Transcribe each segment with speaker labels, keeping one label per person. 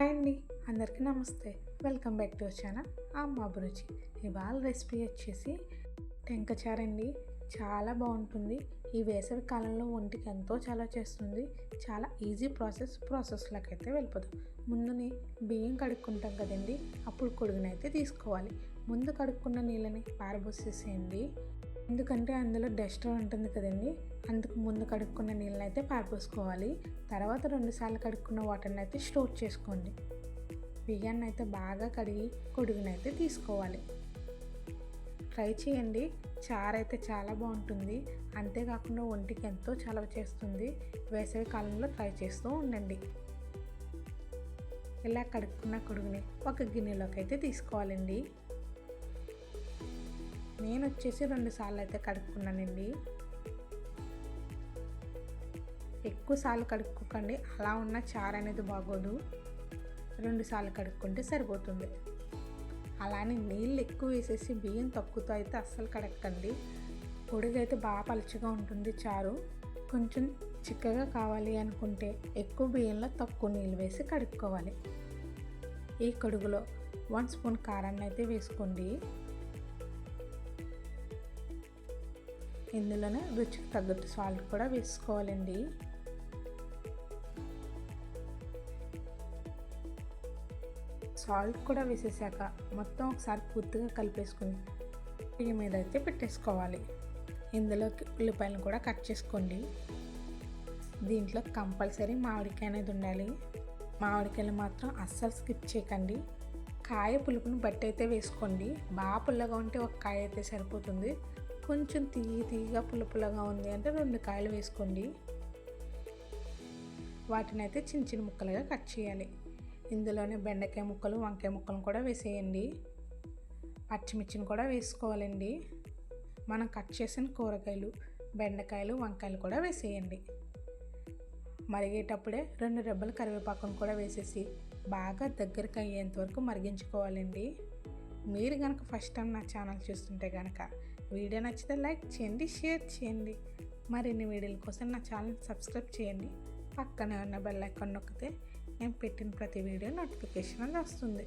Speaker 1: Hi అండి అందరికీ నమస్తే. Welcome back to channel. Amma Abhiruchi. ఇవాళ రెసిపీ వచ్చేసి టెంకచారండి చాలా బాగుంటుంది. ఈ వేసవి కాలంలో ఒంటికి ఎంతో చాలా చేస్తుంది. చాలా ఈజీ ప్రాసెస్ ప్రాసెస్లోకి అయితే వెళ్ళిపోదు ముందుని బియ్యం కడుక్కుంటాం కదండి. అప్పుడు కొడుగునైతే తీసుకోవాలి. ముందు కడుక్కున్న నీళ్ళని పారబోసేసేయండి. ఎందుకంటే అందులో డస్ట్ ఉంటుంది కదండి. అందుకు ముందు కడుక్కున్న నీళ్ళని అయితే పారపోసుకోవాలి తర్వాత రెండుసార్లు కడుక్కున్న వాటర్ని అయితే స్టోర్ చేసుకోండి. బియ్యాన్ని అయితే బాగా కడిగి కొడుగునైతే తీసుకోవాలి. ట్రై చేయండి. చారు అయితే చాలా బాగుంటుంది. అంతేకాకుండా ఒంటికి ఎంతో చలవ చేస్తుంది. వేసవి కాలంలో ట్రై చేస్తూ ఉండండి. ఇలా కడుక్కున్న కొడుగుని ఒక గిన్నెలోకి అయితే తీసుకోవాలండి. నేను వచ్చేసి రెండు సార్లు అయితే కడుక్కున్నానండి. ఎక్కువ సార్లు కడుక్కోకండి అలా ఉన్న చారు అనేది బాగోదు. రెండు సార్లు కడుక్కుంటే సరిపోతుంది. అలానే నీళ్ళు ఎక్కువ వేసేసి బియ్యం తక్కువతో అయితే అస్సలు కడక్కండి. పొడిగైతే అయితే బాగా పలుచగా ఉంటుంది చారు. కొంచెం చిక్కగా కావాలి అనుకుంటే ఎక్కువ బియ్యంలో తక్కువ నీళ్ళు వేసి కడుక్కోవాలి. ఈ కడుగులో వన్ స్పూన్ కారాన్ని అయితే వేసుకోండి. ఇందులోనే రుచికి తగ్గట్టు సాల్ట్ కూడా వేసుకోవాలండి. సాల్ట్ కూడా వేసేసాక మొత్తం ఒకసారి పూర్తిగా కలిపేసుకుని పొయ్యి మీద అయితే పెట్టేసుకోవాలి. ఇందులోకి ఉల్లిపాయలను కూడా కట్ చేసుకోండి. దీంట్లో కంపల్సరీ మామిడికాయ అనేది ఉండాలి. మామిడికాయలు మాత్రం అస్సలు స్కిప్ చేయకండి. కాయ పులుపుని బట్టి అయితే వేసుకోండి. బాగా పుల్లగా ఉంటే ఒక కాయ అయితే సరిపోతుంది. కొంచెం తీయ తీయగా పుల్ల పుల్లగా ఉంది అంటే రెండు కాయలు వేసుకోండి. వాటిని అయితే చిన్న చిన్న ముక్కలుగా కట్ చేయాలి. ఇందులోనే బెండకాయ ముక్కలు వంకాయ ముక్కలు కూడా వేసేయండి. పచ్చిమిర్చిని కూడా వేసుకోవాలండి. మనం కట్ చేసిన కూరగాయలు బెండకాయలు వంకాయలు కూడా వేసేయండి. మరిగేటప్పుడే రెండు రెబ్బల కరివేపాకును కూడా వేసేసి బాగా దగ్గరకు అయ్యేంత వరకు మరిగించుకోవాలండి. మీరు కనుక ఫస్ట్ టైం నా ఛానల్ చూస్తుంటే కనుక వీడియో నచ్చితే లైక్ చేయండి షేర్ చేయండి. మరిన్ని వీడియోల కోసం నా ఛానల్ సబ్స్క్రైబ్ చేయండి. పక్కనే ఉన్న బెల్ ఐకాన్ నొక్కితే నేను పెట్టిన ప్రతి వీడియో నోటిఫికేషన్ అనేది వస్తుంది.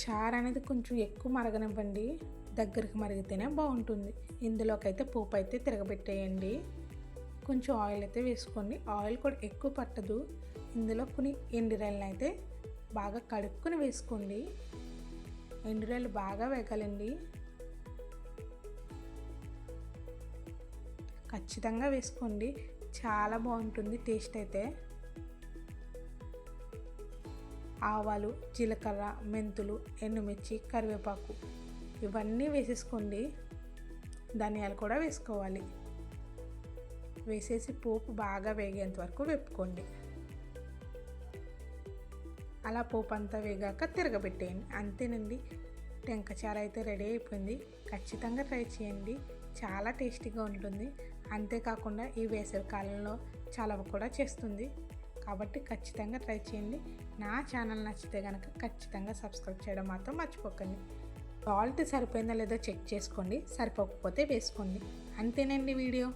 Speaker 1: చారు అనేది కొంచెం ఎక్కువ మరగనివ్వండి. దగ్గరికి మరిగితేనే బాగుంటుంది. ఇందులోకైతే పోపు అయితే తిరగబెట్టేయండి. కొంచెం ఆయిల్ అయితే వేసుకోండి. ఆయిల్ కూడా ఎక్కువ పట్టదు. ఇందులో కొన్ని ఎండిరాయలను అయితే బాగా కడుక్కుని వేసుకోండి. ఎండురాయలు బాగా వేగాలండి. ఖచ్చితంగా వేసుకోండి. చాలా బాగుంటుంది టేస్ట్ అయితే. ఆవాలు జీలకర్ర మెంతులు ఎండుమిర్చి కరివేపాకు ఇవన్నీ వేసేసుకోండి. ధనియాలు కూడా వేసుకోవాలి. వేసేసి పోపు బాగా వేగేంత వరకు వేపుకోండి. అలా పోపు అంతా వేగాక తిరగబెట్టేయండి. అంతేనండి. టెంకచార అయితే రెడీ అయిపోయింది. ఖచ్చితంగా ట్రై చేయండి. చాలా టేస్టీగా ఉంటుంది. అంతేకాకుండా ఈ వేసవి కాలంలో చలవ కూడా చేస్తుంది. కాబట్టి ఖచ్చితంగా ట్రై చేయండి. నా ఛానల్ నచ్చితే కనుక ఖచ్చితంగా సబ్స్క్రైబ్ చేయడం మాత్రం మర్చిపోకండి. సాల్ట్ సరిపోయిందో లేదో చెక్ చేసుకోండి. సరిపోకపోతే వేసుకోండి. అంతేనండి వీడియో.